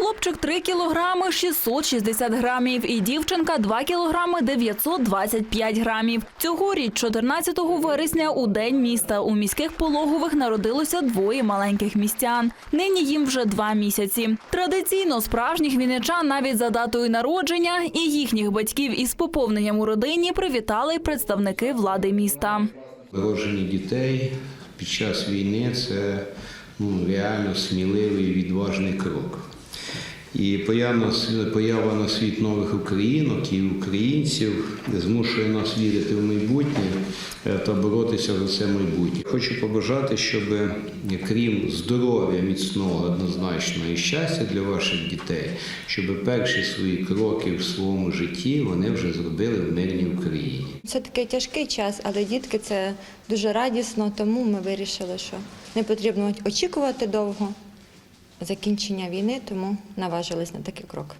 Хлопчик 3 кілограми 660 грамів і дівчинка 2 кілограми 925 грамів. Цьогоріч, 14 вересня, у день міста у міських пологових народилося двоє маленьких містян. Нині їм вже два місяці. Традиційно справжніх вінничан навіть за датою народження і їхніх батьків із поповненням у родині привітали представники влади міста. Народження дітей під час війни це ну, реально сміливий відважний крок. І поява на світ- нових українок і українців змушує нас вірити в майбутнє е, та боротися за це майбутнє. Хочу побажати, щоб е, крім здоров'я міцного однозначно і щастя для ваших дітей, щоб перші свої кроки в своєму житті вони вже зробили в мирній Україні. Це такий тяжкий час, але дітки це дуже радісно, тому ми вирішили, що не потрібно очікувати довго закінчення війни, тому наважились на такий крок.